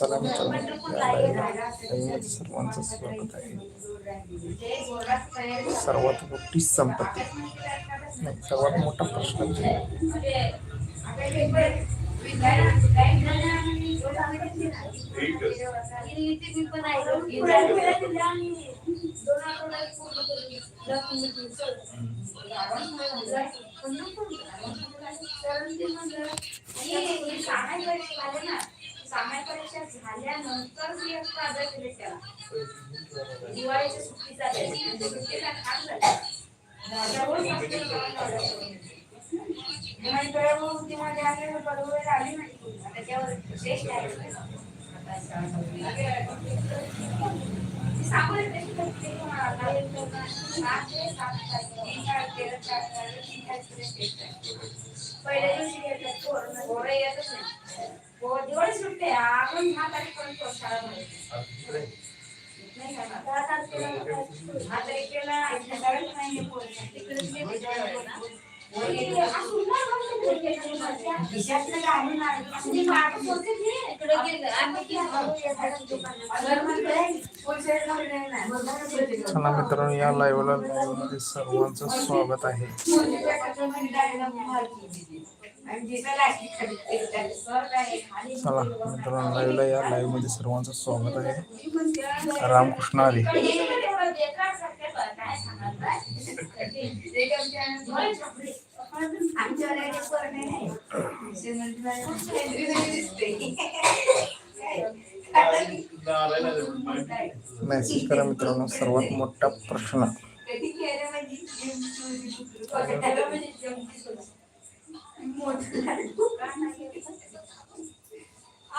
चला मित्रांनो सर्वांचं स्वागत आहे. सर्वात मोठी संपत्ती. नाही सर्वात मोठा प्रश्न सामान्य परीक्षा झाल्यानंतर मी एक अभ्यास केले त्याला दिवाळीच्या सुट्टीचा दिवस, म्हणजे खास झाला. मग आले, बरोबर आली नाही. त्याच्यावर टेस्ट आहे. सांगू पहिल्या दिवशी घेतलं पोरं येतच नाही हो दिवाळी सुट्टी आपण दहा नाही का? दहा तारखेला दहा तारखेला शाळेत नाही तिकडेच चला मित्रांनो या लाईव्हला लाईव्हमध्ये सर्वांचं स्वागत आहे. चला मित्रांनो लाईव्हला या लाईव्हमध्ये सर्वांचं स्वागत आहे. रामकृष्ण हरी डाळीला मार केली. आणि जिथं लागली मित्रांनो सर्वात मोठा प्रश्न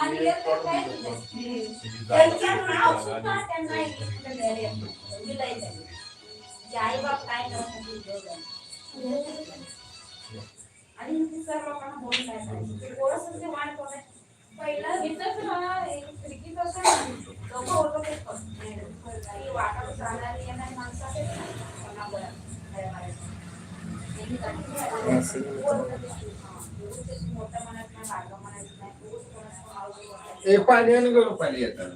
सर्वांचं स्वागत आहे रामकृष्ण हरी मेसेज करा मित्रांनो सर्वात मोठा प्रश्न आणि त्यांचं नाव सुद्धा त्यांना इकडे दिलेलं आहे. दिलंय त्यांनी. जे आई बाप काय करतात आणि ते सर लोकांना बोलून काय करायचं? ते पोरं सगळे वाट बघायचे. पहिलं इथंच ना, एक खिडकीत असं ना, लोकं ओरडत होते. की वाटावर चालायला येणारी माणसं आहेत ना, त्यांना बोला. काय ए पाणी आणि गरम पाणी येतात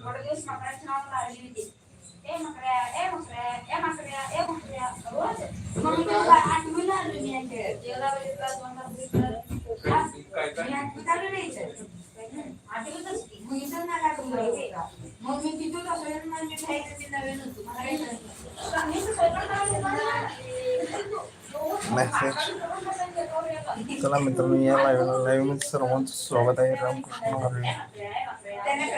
मग मी तिथून असं खायचं नवीन होतो. मला काही मेसेज चला मित्रांनो या लाईव्हला लाईव्हमध्ये सर्वांचं स्वागत आहे रामकृष्ण हरी त्याने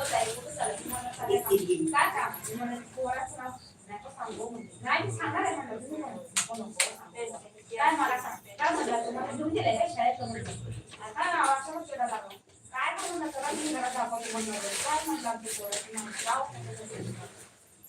कळत नव्हतं ही घालायची. दोन दिवसात आणि म्हणजे दोन आला व्हायला पाहिजे काय मला सांगते काय म्हणलं तुम्हाला घेऊन दिलंय का शाळेत काय नाव असं मग केलं लागलं काय म्हणू नका मी घरात दाखवतो म्हणलं काय म्हणलं आमच्या पोराचं नाव? गाव कुठलं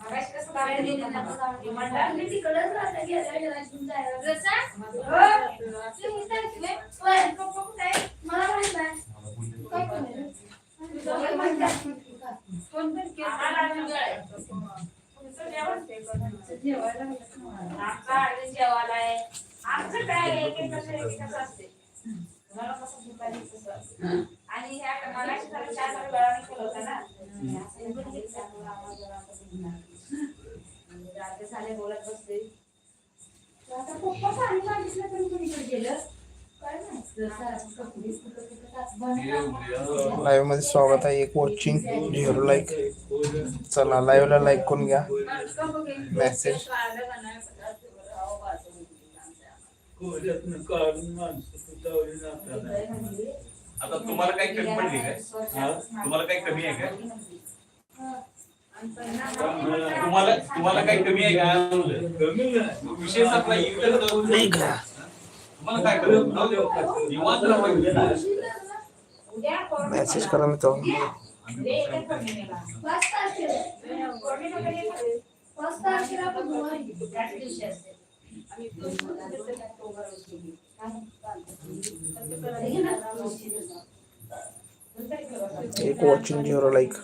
असले? होय? मला माहीत नाही. काय केलं? तुझं म्हणतात. कोण पण केलं? आम्हाला अजून वेळ आहे. तुमचं जेवण? आमचं अजून जेवायला आहे. आमचं काय आहे, एक एक कसं एक एक कसं असते. तुम्हाला कसं दुपारी कसं असते. आणि ह्या मगाशी जरा चहा जरा वेळाने केलं होतं ना. असं पण हे त्यामुळं आम्हाला जरा असं भिजणार. म्हणजे रात्री झाले बोलत बसले. पप्पा पाणी मागितलं तरी कुणीकडे गेलं? काय माहीत. लाईव्हमध्ये स्वागत आहे एक वॉचिंग झिरो लाईक चला लाईव्ह ला लाईक करून घ्या. मेसेज. आता तुम्हाला काही कमी पडली काय? तुम्हाला काही कमी आहे काय? तुम्हाला तुम्हाला काही कमी आहे का कमी नाही. विषय संपला इकडे जाऊन नाही का? तुम्हाला काय करू जाऊ दे. निवांत राहा पाहिजे. उद्या पौर्णिमा. मेसेज करा त्यात तो? हे? एक वॉचिंग झिरो लाईक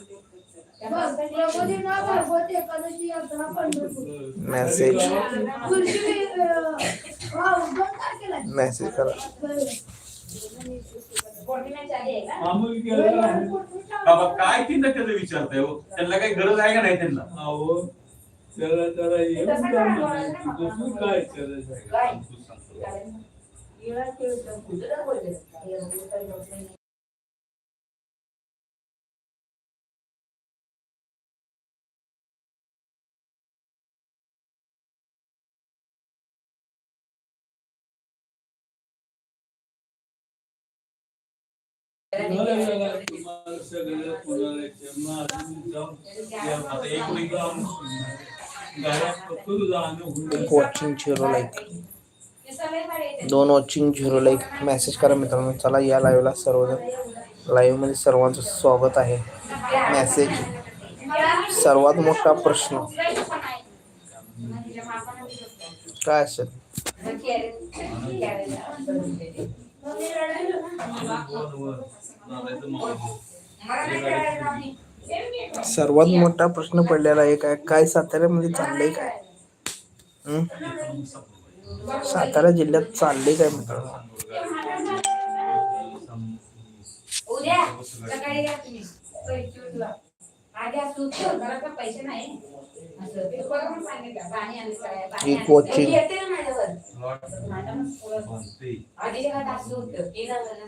मेसेज पुढची, अं, हा, दोन तारखेला आहे. मेसेज करा पौर्णिमेच्या आधी आहे का? आम्ही गेलो आहे. बाबा काय चिंता त्याचं विचारताय हो? त्यांना काही गरज आहे का नाही त्यांना अहो, त्याला जरा येऊन तसं जा काय ना. बोलायचं वॉचिंग झिरो हे येते. दोन वॉचिंग झिरो लाईक मेसेज करा मित्रांनो. चला या लाईव्हला सर्वजण. लाईव्ह मध्ये सर्वांचं स्वागत आहे. मेसेज सर्वात मोठा प्रश्न. असेल? सर्वात मोठा प्रश्न पडलेला आहे काय? काय साताऱ्यामध्ये चाललंय काय? सातारा जिल्ह्यात चाललंय काय मित्रांनो?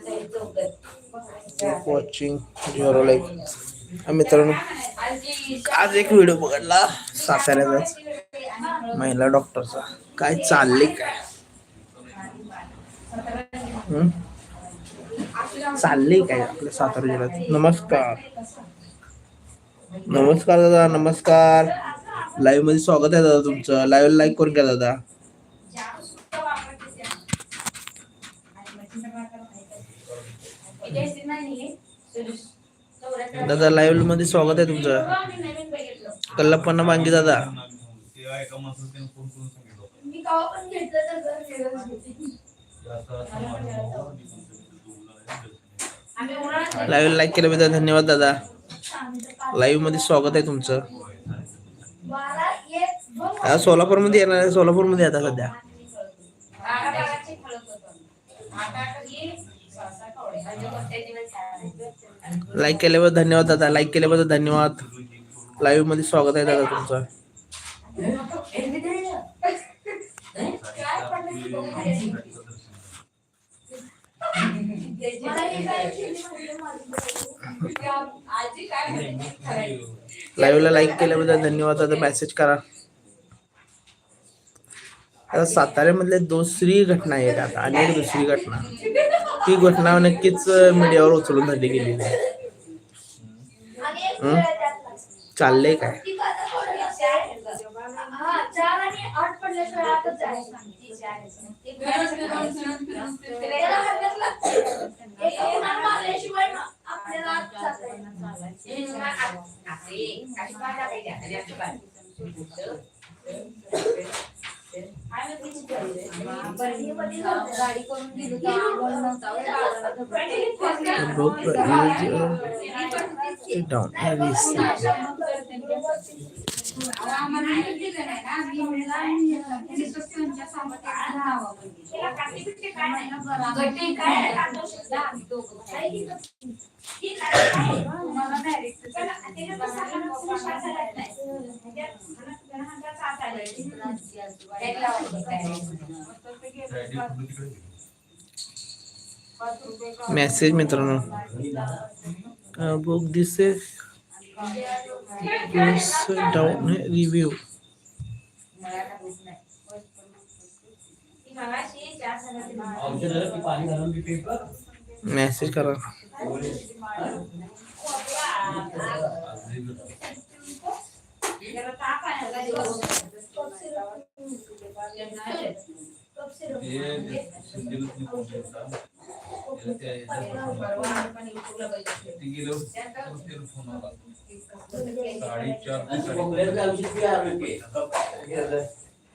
जायचं होतं. वॉचिंग झिरो लाईक मित्रांनो आजी- एक व्हिडिओ बघितला साताऱ्याचाच महिला डॉक्टरचा. काय चाललंय काय? हं? चाललंय काय आपल्या सातारा जिल्ह्यात? नमस्कार. नमस्कार दादा नमस्कार. लाईव्हमध्ये स्वागत आहे दादा तुमचं. लाईव्ह लाईक करून घ्या दादा. दादा लाईव्हमध्ये स्वागत आहे तुमचं. कल्लप्पन्ना मांगे दादा. लाईव्ह लाईक केल्याबद्दल धन्यवाद दादा. लाईव्हमध्ये स्वागत आहे तुमचं. सोलापूरमध्ये येणार आहे सोलापूरमध्ये आता सध्या. लाईक केल्याबद्दल धन्यवाद दादा. लाईक केल्याबद्दल धन्यवाद. लाईव्हमध्ये स्वागत आहे दादा तुमचं. लाईव्हला लाईक केल्याबद्दल धन्यवाद आता मेसेज करा. आता साताऱ्यामधले दुसरी घटना आहे आता आणि एक दुसरी घटना. ती घटना नक्कीच मीडियावर उचलून धरली गेलेली आहे. आणि एक चाललंय काय ती कथा थोडी अशी गाडी करून दिली नव्हता मेसेज मित्रांनो. Book this down review message करा त्याला ताप आहे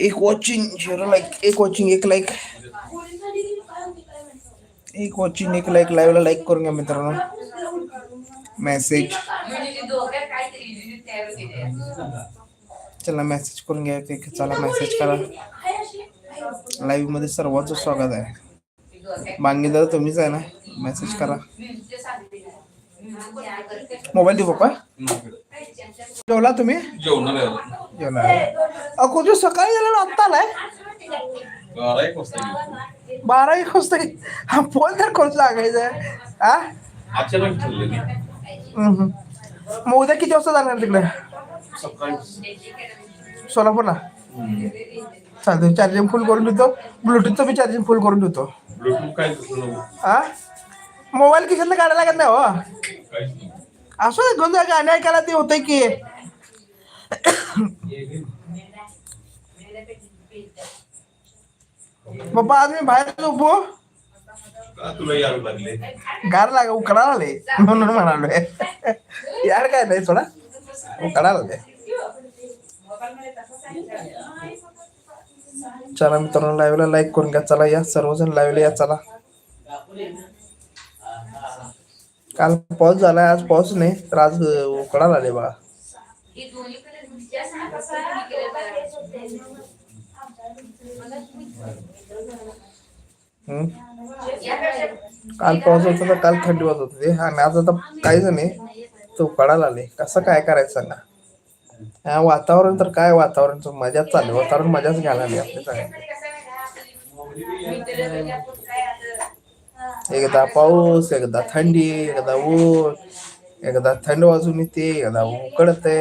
एक वॉचिंग झिरो लाईक एक वॉचिंग एक लाईक एक वॉचिंग एक लाईक लाईव्हला लाईक करून घ्या मित्रांनो. मेसेज चला मेसेज करून घ्या ते चला मेसेज करा. लाईव्हमध्ये सर्वांचं स्वागत आहे. ते बांगीदार तुम्हीच आहे ना? मेसेज करा. मोबाईल देऊ पप्पा? जेवला तुम्ही? जेवणार आहे. जेवला अको जो सकाळी गेला ना आत्ता आलाय? बारा एक वाजता हा फोन तर कोण लागायचं? हा. मग उद्या किती वाजता जाणार तिकडे? सोलापूरला? चालतं चार्जिंग फुल करून देतो. ब्लूटूथचं बी चार्जिंग फुल करून देतो. हा मोबाईल खिशातलं काढायला लागत नाही हो. असं दे, दोन गाणे ऐकायला ते होतंय की. बाबा आज मी बाहेर झोपू? गार लागा उकडा आले. म्हणून म्हणालोय. यार काय नाही थोडा उकडा आले. चला मित्रांनो लाईव्हला लाईक करून घ्या. चला या सर्वजण लाईव्हला या चला. काल पाऊस झाला आज पाऊस नाही तर आज उकडा आले बघा. काल पाऊस होता तर काल थंडी वाजत होती. आणि आज आता काहीच नाही तो उकाडायला आले कसं काय करायचं सांगा? हा वातावरण तर काय वातावरण मजाच चालू वातावरण मजाच घ्यायला आली आपली सगळ्यांनी. एकदा पाऊस एकदा थंडी एकदा ऊन एकदा थंड वाजून येते एकदा उकडते.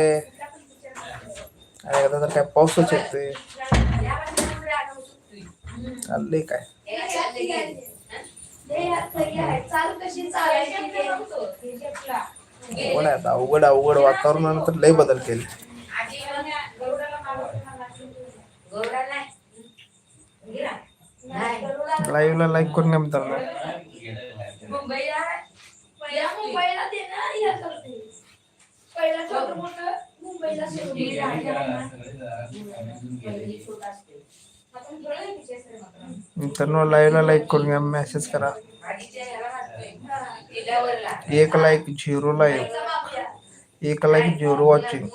आणि एकदा तर काय पाऊसच येते. चाललंय काय? आहे. आता? अवघड अवघड वातावरणानं तर लय बदल केले. गरुडाला लाईव्हला लाईक करून घ्या मुंबईला पहिला मुंबईला ते ना हे करते. पहिला छोटं मोठं मुंबईला सुरू केलं. आपण थोडं नाही पिशे असते मात्र. मित्रांनो लाईव्हला लाईक करून घ्या मेसेज करा. एक लाईक झिरो लाईक. एक लाईक झिरो वॉचिंग.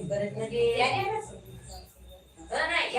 परत म्हणजे? हो नाही,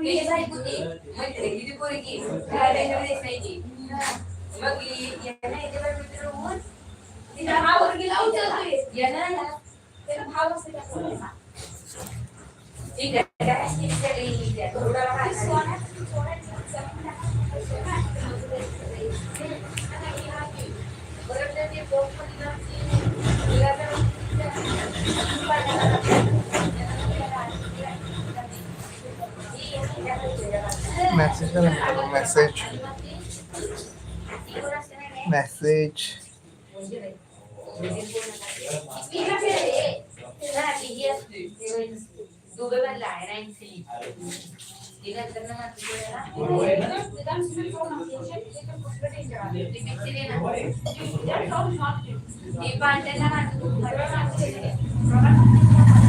पुढे हे साहेब होते मैत्रिणी पोरगी दिसायची मग यांना येते मित्र होऊन तिला हा पोरगी लावून यांना त्याला भाव असेल ठीक आहे message. Let message. Message.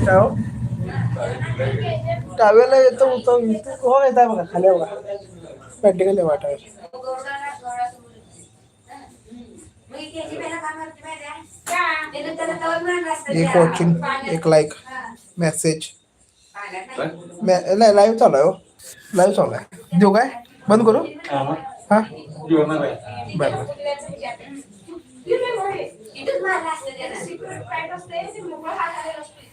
Hello. डाव्याला येतो होतो हो येत आहे बघा खाली बघा. पॅटिकल वाटावर एक वॉचिंग एक लाईक मेसेज नाही लाईव्ह चालू आहे हो. लाईव्ह चालू आहे. देऊ काय? बंद करू? हां? बाय बाय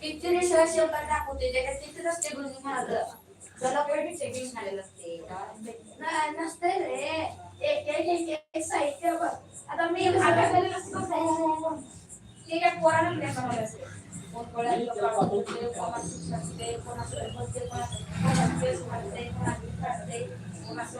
पिक्चर शहर शेवटा दाखवते. त्याच्यात तिथेच असते गुरुजी महाराज. त्याला पेटी चेकिंग झालेलं असते. नसते रे. एक एक एक साहित्य बघ. आता मी अभ्यास केलेलं असतं ते काय पोराला नाही बनवलं असेल. कोणाचं